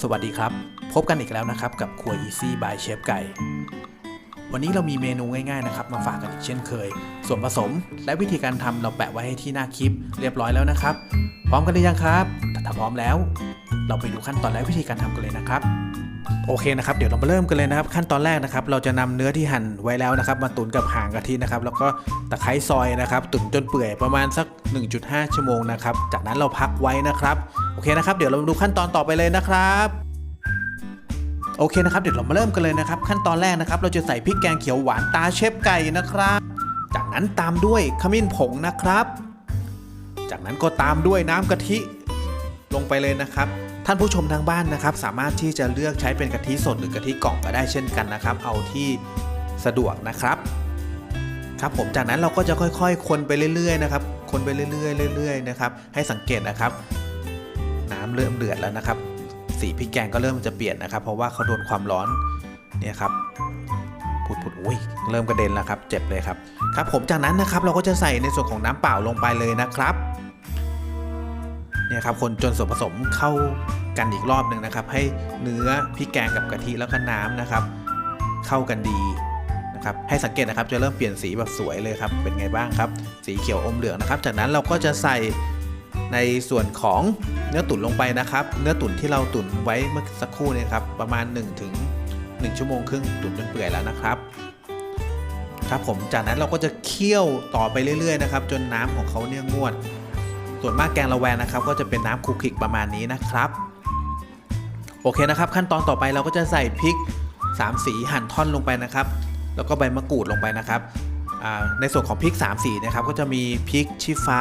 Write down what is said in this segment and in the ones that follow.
สวัสดีครับ พบกันอีกแล้วนะครับ กับครัว Easy by เชฟไก่ วันนี้เรามีเมนูง่ายๆนะครับ มาฝากกันอีกเช่นเคย ส่วนผสมและวิธีการทำเราแปะไว้ให้ที่หน้าคลิป เรียบร้อยแล้วนะครับ พร้อมกันหรือยังครับถ้าพร้อมแล้ว เราไปดูขั้นตอนและวิธีการทำกันเลยนะครับโอเคนะครับเดี๋ยวเรามาเริ่มกันเลยนะครับ ขั้นตอนแรกนะครับเราจะนำเนื้อที่หั่นไว้แล้วนะครับ มาตุ๋นกับหางกะทินะครับ แล้วก็ตะไคร้ซอยนะครับ ตุ๋นจนเปื่อยประมาณสัก 1.5 ชั่วโมงนะครับ จากนั้นเราพักไว้นะครับ เคนะครับ เดี๋ยวเรามาดูขั้นตอนต่อไปเลยนะครับโอเคนะครับเดี๋ยวเรามาเริ่มกันเลยนะครับ ขั้นตอนแรกนะครับ เราจะใส่พริกแกงเขียวหวานตาเชฟไก่นะครับ จากนั้นตามด้วยขมิ้นผงนะครับ จากนั้นก็ตามด้วยน้ำกะทิลงไปเลยนะครับ ท่านผู้ชมทางบ้านนะครับ สามารถที่จะเลือกใช้เป็นกะทิสดหรือกะทิกล่องก็ได้เช่นกันนะครับ เอาที่สะดวกนะครับ ครับผมจากนั้นเราก็จะค่อยๆ คนไปเรื่อยๆนะครับคนไปเรื่อยๆเรื่อยๆนะครับให้สังเกตนะครับ น้ำเริ่มเดือดแล้วนะครับ สีพริกแกงก็เริ่มจะเปลี่ยนนะครับ เพราะว่าเขาโดนความร้อนเนี่ยครับผุดๆอุ้ยเริ่มกระเด็นแล้วครับ เจ็บเลยครับครับ ผมจากนั้นนะครับเราก็จะใส่ในส่วนของน้ำเปล่าลงไปเลยนะครับเนี่ยครับคนจนส่วนผสมเข้ากันอีกรอบหนึ่งนะครับ ให้เนื้อพริกแกงกับกะทิแล้วก็น้ำนะครับ เข้ากันดีนะครับให้สังเกตนะครับจะเริ่มเปลี่ยนสีแบบสวยเลยครับเป็นไงบ้างครับ สีเขียวอมเหลืองนะครับ จากนั้นเราก็จะใส่ ในส่วนของเนื้อตุ๋นลงไปนะครับ เนื้อตุ๋นที่เราตุ๋นไว้เมื่อสักครู่เนยครับประมาณ1ถึง1ชั่วโมงครึ่งตุ๋นจนเปื่อยแล้วนะครับครับผมจากนั้นเราก็จะเคี่ยวต่อไปเรื่อยๆนะครับ จนน้ำของเขาเนี่ยงวด ส่วนมากแกงละแวงนะครับ ก็จะเป็นน้ำคลุกคิกประมาณนี้นะครับ โอเคนะครับ ขั้นตอนต่อไปเราก็จะใส่พริก 3 สีหั่นท่อนลงไปนะครับ แล้วก็ใบมะกรูดลงไปนะครับในส่วนของพริก 3 สีนะครับก็จะมีพริกชี้ฟ้า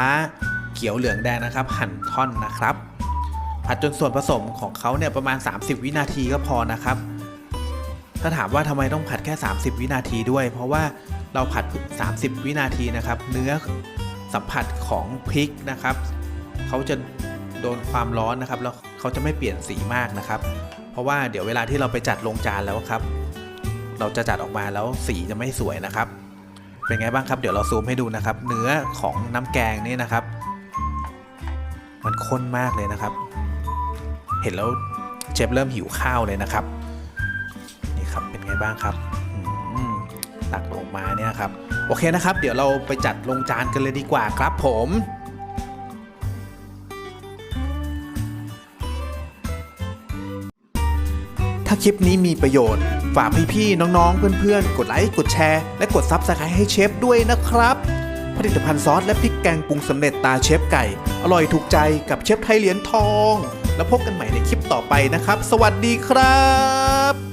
ขียวเหลืองแดงนะครับ หั่นท่อนนะครับ ผัดจนส่วนผสมของเขาเนี่ยประมาณ 30 วินาทีก็พอนะครับ ถ้าถามว่าทำไมต้องผัดแค่ 30 วินาทีด้วย เพราะว่าเราผัด 30 วินาทีนะครับ เนื้อสัมผัสของพริกนะครับเขาจะโดนความร้อนนะครับ แล้วเขาจะไม่เปลี่ยนสีมากนะครับ เพราะว่าเดี๋ยวเวลาที่เราไปจัดลงจานแล้วครับ เราจะจัดออกมาแล้วสีจะไม่สวยนะครับ เป็นไงบ้างครับ เดี๋ยวเราซูมให้ดูนะครับ เนื้อของน้ำแกงนี่นะครับ มันข้นมากเลยนะครับ เห็นแล้วเชฟเริ่มหิวข้าวเลยนะครับ นี่ครับเป็นไงบ้างครับตักลงมาเนี่ยครับ โอเคนะครับ เดี๋ยวเราไปจัดลงจานกันเลยดีกว่าครับผมถ้าคลิปนี้มีประโยชน์ ฝากพี่ๆน้องๆ เพื่อนๆ กดไลค์ กดแชร์ และกดซับสไครต์ให้เชฟด้วยนะครับ ผลิตภัณฑ์ซอสและพริกแกงปรุงสำเร็จตาเชฟไก่ อร่อยถูกใจกับเชฟไทยเหรียญทอง แล้วพบกันใหม่ในคลิปต่อไปนะครับ สวัสดีครับ